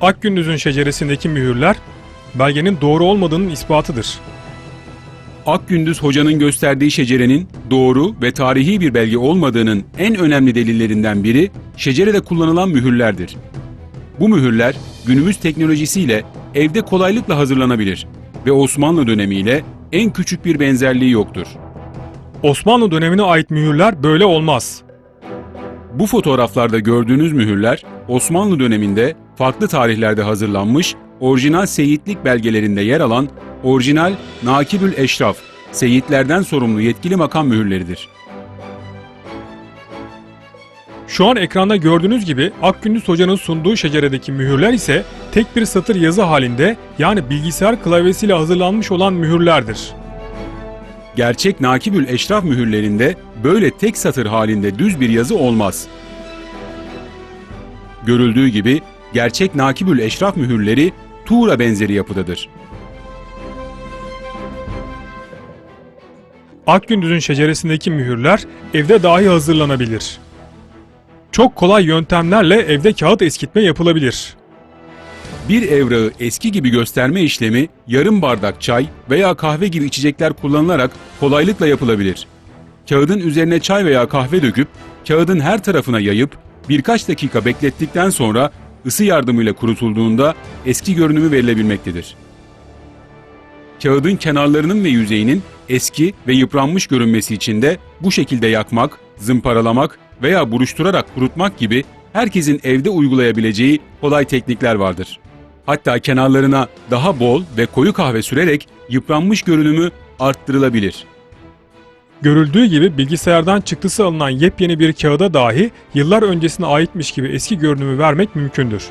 Akgündüz'ün şeceresindeki mühürler belgenin doğru olmadığının ispatıdır. Akgündüz Hoca'nın gösterdiği şecerenin doğru ve tarihi bir belge olmadığının en önemli delillerinden biri şecerede kullanılan mühürlerdir. Bu mühürler günümüz teknolojisiyle evde kolaylıkla hazırlanabilir ve Osmanlı dönemiyle en küçük bir benzerliği yoktur. Osmanlı dönemine ait mühürler böyle olmaz. Bu fotoğraflarda gördüğünüz mühürler Osmanlı döneminde farklı tarihlerde hazırlanmış orijinal seyitlik belgelerinde yer alan orijinal Nakibül Eşraf, seyitlerden sorumlu yetkili makam mühürleridir. Şu an ekranda gördüğünüz gibi Akgündüz Hoca'nın sunduğu şeceredeki mühürler ise tek bir satır yazı halinde yani bilgisayar klavyesiyle hazırlanmış olan mühürlerdir. Gerçek Nakibül Eşraf mühürlerinde böyle tek satır halinde düz bir yazı olmaz. Görüldüğü gibi gerçek Nakibül Eşraf mühürleri Tuğra benzeri yapıdadır. Akgündüz'ün şeceresindeki mühürler evde dahi hazırlanabilir. Çok kolay yöntemlerle evde kağıt eskitme yapılabilir. Bir evrağı eski gibi gösterme işlemi yarım bardak çay veya kahve gibi içecekler kullanılarak kolaylıkla yapılabilir. Kağıdın üzerine çay veya kahve döküp kağıdın her tarafına yayıp birkaç dakika beklettikten sonra ısı yardımıyla kurutulduğunda eski görünümü verilebilmektedir. Kağıdın kenarlarının ve yüzeyinin eski ve yıpranmış görünmesi için de bu şekilde yakmak, zımparalamak veya buruşturarak kurutmak gibi herkesin evde uygulayabileceği kolay teknikler vardır. Hatta kenarlarına daha bol ve koyu kahve sürerek yıpranmış görünümü arttırılabilir. Görüldüğü gibi bilgisayardan çıktısı alınan yepyeni bir kağıda dahi yıllar öncesine aitmiş gibi eski görünümü vermek mümkündür.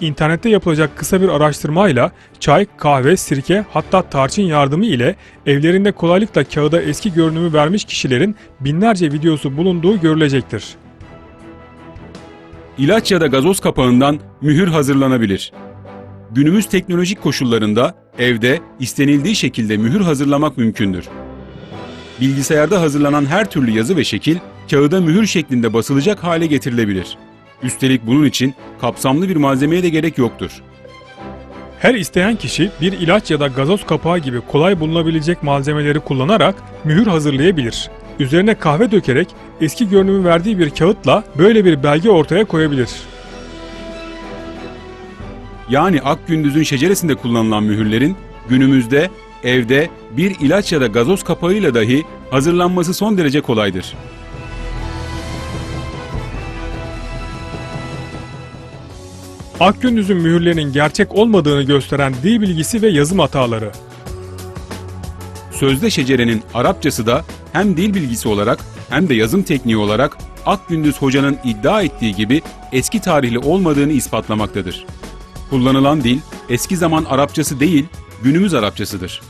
İnternette yapılacak kısa bir araştırmayla çay, kahve, sirke hatta tarçın yardımı ile evlerinde kolaylıkla kağıda eski görünümü vermiş kişilerin binlerce videosu bulunduğu görülecektir. İlaç ya da gazoz kapağından mühür hazırlanabilir. Günümüz teknolojik koşullarında evde istenildiği şekilde mühür hazırlamak mümkündür. Bilgisayarda hazırlanan her türlü yazı ve şekil kağıda mühür şeklinde basılacak hale getirilebilir. Üstelik bunun için kapsamlı bir malzemeye de gerek yoktur. Her isteyen kişi bir ilaç ya da gazoz kapağı gibi kolay bulunabilecek malzemeleri kullanarak mühür hazırlayabilir. Üzerine kahve dökerek eski görünümü verdiği bir kağıtla böyle bir belge ortaya koyabilir. Yani Akgündüz'ün şeceresinde kullanılan mühürlerin günümüzde evde bir ilaç ya da gazoz kapağıyla dahi hazırlanması son derece kolaydır. Akgündüz'ün mühürlerinin gerçek olmadığını gösteren dil bilgisi ve yazım hataları. Sözde şecerenin Arapçası da hem dil bilgisi olarak hem de yazım tekniği olarak Akgündüz Hoca'nın iddia ettiği gibi eski tarihli olmadığını ispatlamaktadır. Kullanılan dil eski zaman Arapçası değil, günümüz Arapçasıdır.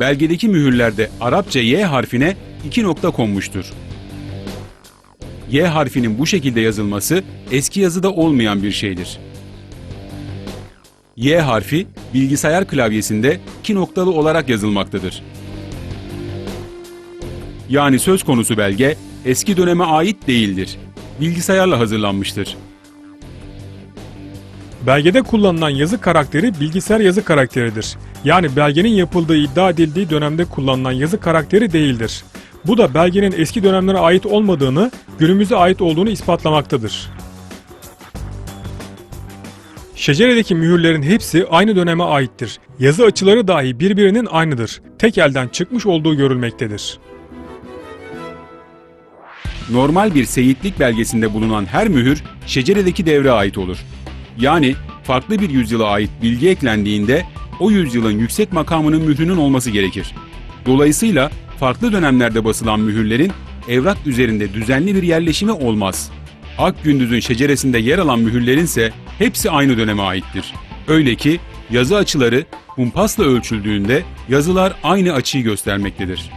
Belgedeki mühürlerde Arapça Y harfine iki nokta konmuştur. Y harfinin bu şekilde yazılması eski yazıda olmayan bir şeydir. Y harfi bilgisayar klavyesinde iki noktalı olarak yazılmaktadır. Yani söz konusu belge eski döneme ait değildir. Bilgisayarla hazırlanmıştır. Belgede kullanılan yazı karakteri bilgisayar yazı karakteridir. Yani belgenin yapıldığı iddia edildiği dönemde kullanılan yazı karakteri değildir. Bu da belgenin eski dönemlere ait olmadığını, günümüze ait olduğunu ispatlamaktadır. Şeceredeki mühürlerin hepsi aynı döneme aittir. Yazı açıları dahi birbirinin aynıdır. Tek elden çıkmış olduğu görülmektedir. Normal bir seyitlik belgesinde bulunan her mühür şeceredeki devre ait olur. Yani farklı bir yüzyıla ait bilgi eklendiğinde o yüzyılın yüksek makamının mührünün olması gerekir. Dolayısıyla farklı dönemlerde basılan mühürlerin evrak üzerinde düzenli bir yerleşimi olmaz. Akgündüz'ün şeceresinde yer alan mühürlerin ise hepsi aynı döneme aittir. Öyle ki yazı açıları kumpasla ölçüldüğünde yazılar aynı açıyı göstermektedir.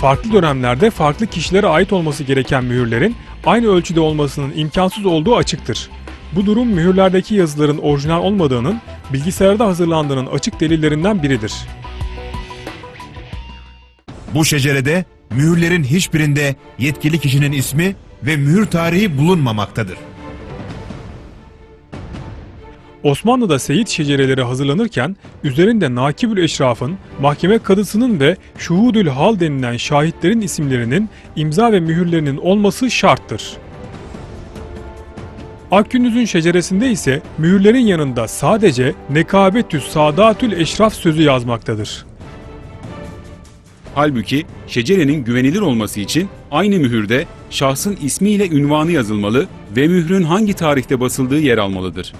Farklı dönemlerde farklı kişilere ait olması gereken mühürlerin aynı ölçüde olmasının imkansız olduğu açıktır. Bu durum mühürlerdeki yazıların orijinal olmadığının bilgisayarda hazırlandığının açık delillerinden biridir. Bu şecerede mühürlerin hiçbirinde yetkili kişinin ismi ve mühür tarihi bulunmamaktadır. Osmanlı'da seyit şecereleri hazırlanırken üzerinde Nakibül Eşraf'ın, mahkeme kadısının ve Şuhudül Hal denilen şahitlerin isimlerinin imza ve mühürlerinin olması şarttır. Akgündüz'ün şeceresinde ise mühürlerin yanında sadece Nekabetüs Sadatül Eşraf sözü yazmaktadır. Halbuki şecerenin güvenilir olması için aynı mühürde şahsın ismiyle ünvanı yazılmalı ve mührün hangi tarihte basıldığı yer almalıdır.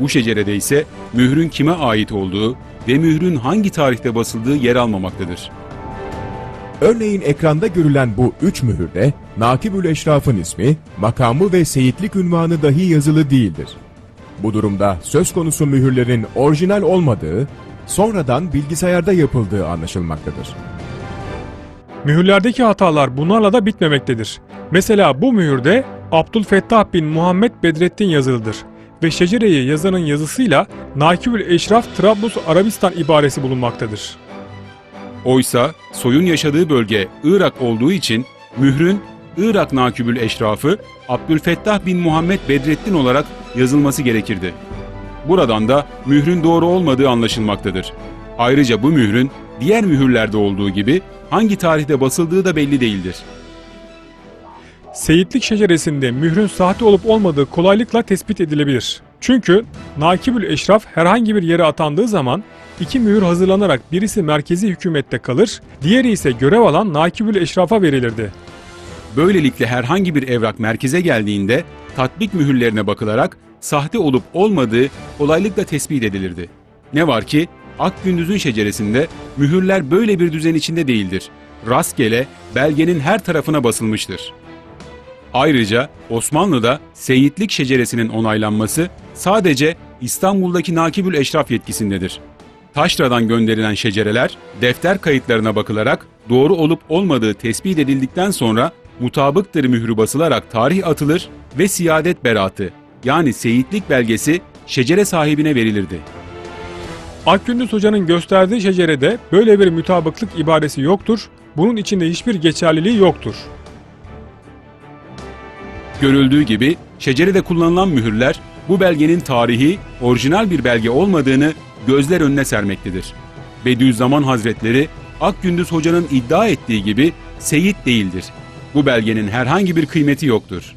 Bu şecerede ise mührün kime ait olduğu ve mührün hangi tarihte basıldığı yer almamaktadır. Örneğin ekranda görülen bu üç mühürde Nakibül Eşraf'ın ismi, makamı ve seyitlik ünvanı dahi yazılı değildir. Bu durumda söz konusu mühürlerin orijinal olmadığı, sonradan bilgisayarda yapıldığı anlaşılmaktadır. Mühürlerdeki hatalar bunlarla da bitmemektedir. Mesela bu mühürde Abdülfettah bin Muhammed Bedrettin yazılıdır ve şecereyi yazanın yazısıyla Nakibül Eşraf Trablus Arabistan ibaresi bulunmaktadır. Oysa soyun yaşadığı bölge Irak olduğu için mührün Irak Nakübül Eşrafı Abdülfettah bin Muhammed Bedrettin olarak yazılması gerekirdi. Buradan da mührün doğru olmadığı anlaşılmaktadır. Ayrıca bu mührün diğer mühürlerde olduğu gibi hangi tarihte basıldığı da belli değildir. Seyitlik şeceresinde mührün sahte olup olmadığı kolaylıkla tespit edilebilir. Çünkü Nakibül Eşraf herhangi bir yere atandığı zaman iki mühür hazırlanarak birisi merkezi hükümette kalır, diğeri ise görev alan Nakibül Eşraf'a verilirdi. Böylelikle herhangi bir evrak merkeze geldiğinde tatbik mühürlerine bakılarak sahte olup olmadığı kolaylıkla tespit edilirdi. Ne var ki Akgündüz'ün şeceresinde mühürler böyle bir düzen içinde değildir. Rastgele belgenin her tarafına basılmıştır. Ayrıca Osmanlı'da seyitlik şeceresinin onaylanması sadece İstanbul'daki Nakibül Eşraf yetkisindedir. Taşra'dan gönderilen şecereler defter kayıtlarına bakılarak doğru olup olmadığı tespit edildikten sonra mutabıktır mührü basılarak tarih atılır ve siyadet beratı yani seyitlik belgesi şecere sahibine verilirdi. Akgündüz Hoca'nın gösterdiği şecerede böyle bir mütabıklık ibaresi yoktur, bunun içinde hiçbir geçerliliği yoktur. Görüldüğü gibi şecerede kullanılan mühürler bu belgenin tarihi orijinal bir belge olmadığını gözler önüne sermektedir. Bediüzzaman Hazretleri Akgündüz Hoca'nın iddia ettiği gibi seyit değildir. Bu belgenin herhangi bir kıymeti yoktur.